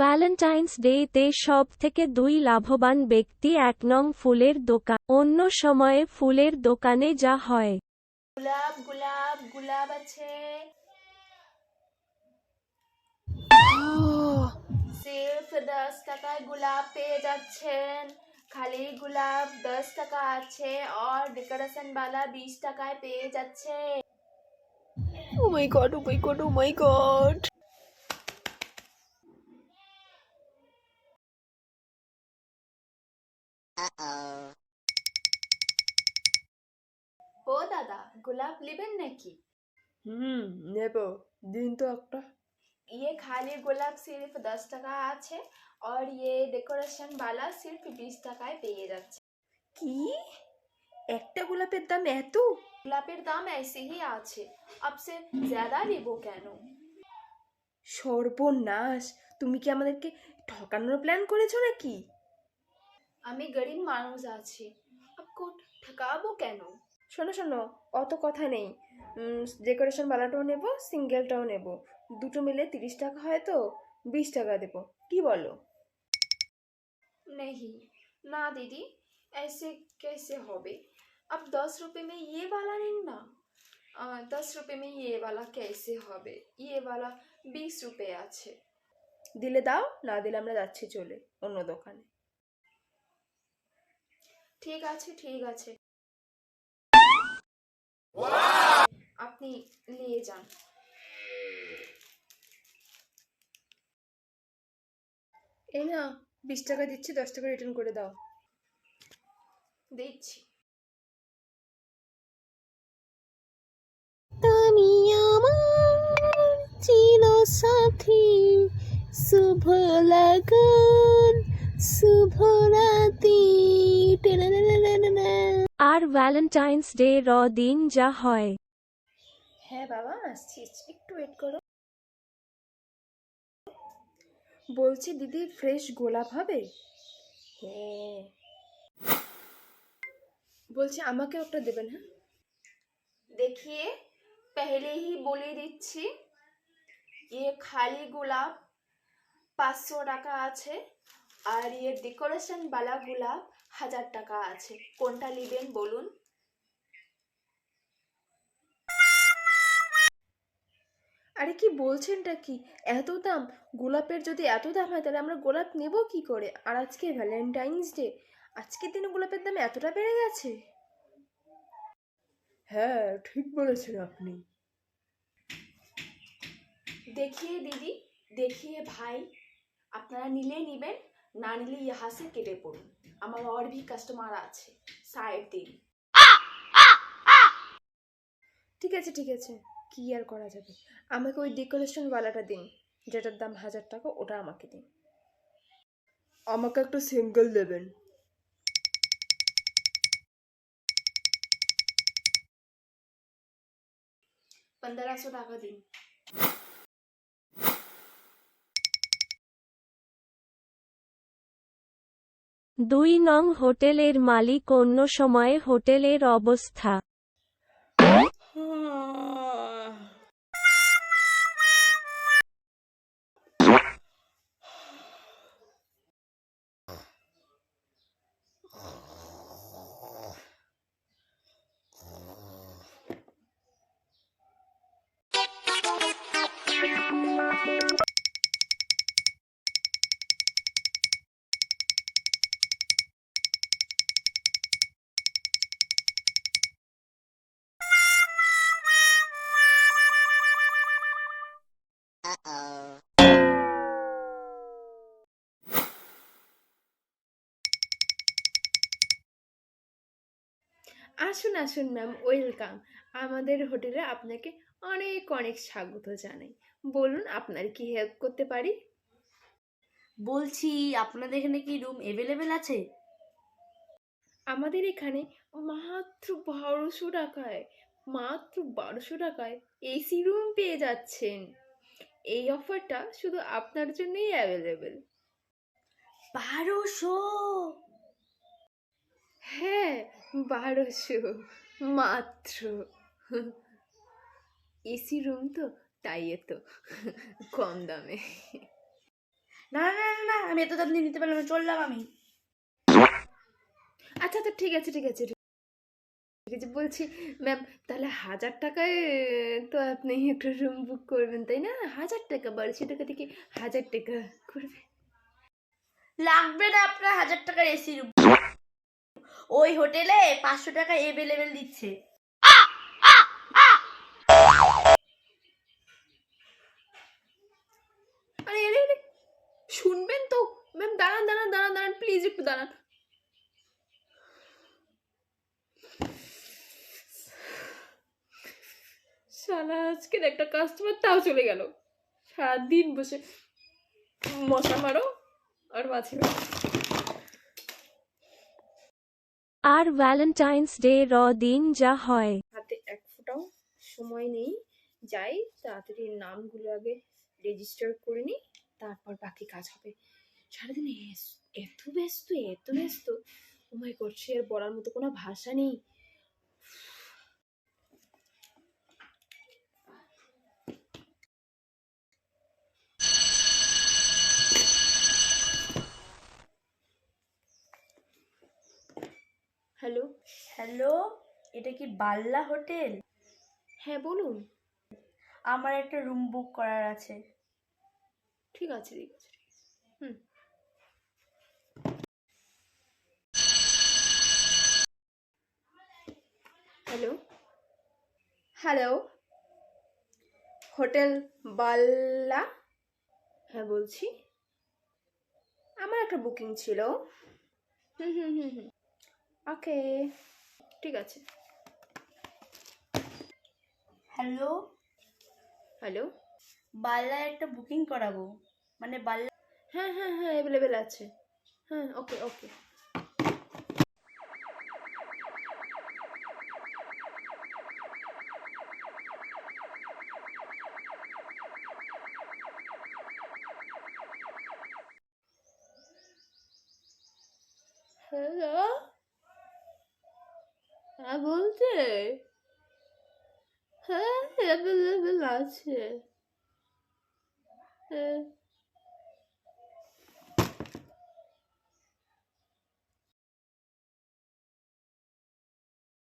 Valentine's ডেতে সব থেকে দুই লাভবান ব্যক্তি এক নং ফুলের দোকান অন্য সময়ে ফুলের দোকানে যা হয়। গোলাপ গোলাপ গোলাপ আছে। সির্ফ দশ টাকায় গোলাপ পেয়ে যাচ্ছেন। খালি গোলাপ দশ টাকা আছে আর ডেকোরেশন বালা বিশ টাকায় পেয়ে যাচ্ছে। Oh my god, oh my god, oh my god. ও দাদা গোলাপ নেবেন নাকি হুম নেব দিন তো একটা ये खाली गुलाब सिर्फ दस টাকা আছে और ये डेकोरेशन वाला सिर्फ बीस টাকায় পেয়ে যাচ্ছে কি একটা গোলাপের দাম এত গোলাপের দাম ऐसे ही আছে আপসে ज़्यादा নেব কেন সর্বনাশ তুমি কি আমাদেরকে ঠকানোর প্ল্যান করেছো নাকি আমি গরিব মানুষ আছি আপকো ঠকাবো কেন শোনো শোনো অত কথা নেই ডেকোরেশন বালাটাও নেব সিঙ্গেলটাও নেব দুটো মিলে তিরিশ টাকা হয় তো বিশ টাকা দেবো কি বলো नहीं ना दीदी ऐसे कैसे होबे अब दस रुपए में ये वाला नहीं ना आ, दस रुपए में ये वाला कैसे होबे ये वाला बीस रुपए আছে দিলে দাও না দিলে আমরা যাচ্ছি চলে অন্য দোকানে ঠিক আছে ঠিক আছে আপনি নিয়ে যান। এই না বিশ টাকা দিচ্ছি দশ টাকা রিটার্ন করে দাও। দিচ্ছি। তুমি আমার চির সাথী শুভ লগন শুভ রাতি। আর ভ্যালেন্টাইন্স ডে র দিন যা হয় হ্যাঁ বাবা আসছি একটু ওয়েট করো বলছি দিদি ফ্রেশ গোলাপ হবে হ্যাঁ বলছি আমাকেও একটা দেবেন হ্যাঁ देखिए पहले ही বলে দিচ্ছি ये খালি গোলাপ পাঁচশো টাকা আছে আর ये ডেকোরেশন বালা গোলাপ হাজার টাকা আছে। কোনটা নেবেন বলুন? আরে কি বলছেনটা কি? এত দাম? গোলাপের যদি এত দাম হয় তাহলে আমরা গোলাপ নেব কি করে? আর আজকে ভ্যালেন্টাইন্স ডে আজকের দিনে গোলাপের দাম এতটা বেড়ে গেছে? হ্যাঁ ঠিক বলেছেন আপনি। দেখিয়ে দিদি দেখিয়ে ভাই আপনারা নিলে নিবেন না নিলে ইহাসে কেটে পড়ুন আমার ভি কাস্টমার আছে সাইড দিন। ঠিক আছে ঠিক আছে। কি আর করা যাবে? আমাকে ওই ডেকোরেশন ওয়ালাটা দিন যেটার দাম হাজার টাকা ওটা আমাকে দিন। আমাকে একটু সিঙ্গেল দেবেন। পনেরোশো টাকা দিন। দুই নং হোটেলের মালিক অন্য সময়ে হোটেলের অবস্থা আসুন আসুন ম্যাম ওয়েলকাম আমাদের হোটেলে আপনাকে অনেক অনেক স্বাগত জানাই। বলুন আপনার কি হেল্প করতে পারি? বলছি আপনাদের এখানে কি রুম অ্যাভেলেবেল আছে? আমাদের এখানে মাত্র বারোশো টাকায় মাত্র বারোশো টাকায় এসি রুম পেয়ে যাচ্ছেন। এই অফারটা শুধু আপনার জন্যই অ্যাভেলেবেল বারোশো? হ্যাঁ বারোশো মাত্র। এসি রুম তো তাই এত কম দামে। না না না না আমি এত দাম দিয়ে নিতে পারলাম না, চললাম আমি। আচ্ছা আচ্ছা ঠিক আছে ঠিক আছে ঠিক আছে বলছি ম্যাম তাহলে হাজার টাকায় তো আপনি একটা রুম বুক করবেন তাই না? হাজার টাকা বারোশো টাকা থেকে হাজার টাকা করবে লাগবে না আপনার হাজার টাকার এসি রুম ওই হোটেলে পাঁচশো টাকা এভেলেবেল দিচ্ছে। শুনবেন তো? ম্যাম, দাঁড়ান দাঁড়ান দাঁড়ান দাঁড়ান প্লিজ একটু দাঁড়ান। সারা আজকের একটা কাস্টমার তাও চলে গেল। সারাদিন বসে মশা মারো আর মাছি মারো। আর ভ্যালেন্টাইন্স ডে র দিন যা হয়। হাতে এক ফোঁটাও সময় নেই। যাই, তাড়াতাড়ি নামগুলো আগে রেজিস্টার করে নিই, তারপর বাকি কাজ হবে। সারাদিন এত ব্যস্ত এত ব্যস্ত। ও মাই করছে আর বলার মতো কোনো ভাষা নেই হ্যালো হ্যালো এটা কি বাল্লা হোটেল? হ্যাঁ বলুন। আমার একটা রুম বুক করার আছে। ঠিক আছে ঠিক আছে। হুম। হ্যালো? হ্যালো? হোটেল বাল্লা? হ্যাঁ বলছি। আমার একটা বুকিং ছিল। হুম হুম হুম হুম। ওকে। ঠিক আছে। হ্যালো? হ্যালো? বাল্লায় একটা বুকিং করাবো। মানে বাল্লা হ্যাঁ হ্যাঁ হ্যাঁ অ্যাভেলেবেল আছে। হ্যাঁ ওকে ওকে হ্যালো? হ্যাঁ বলছে। হ্যাঁ অ্যাভেলেবেল আছে হ্যাঁ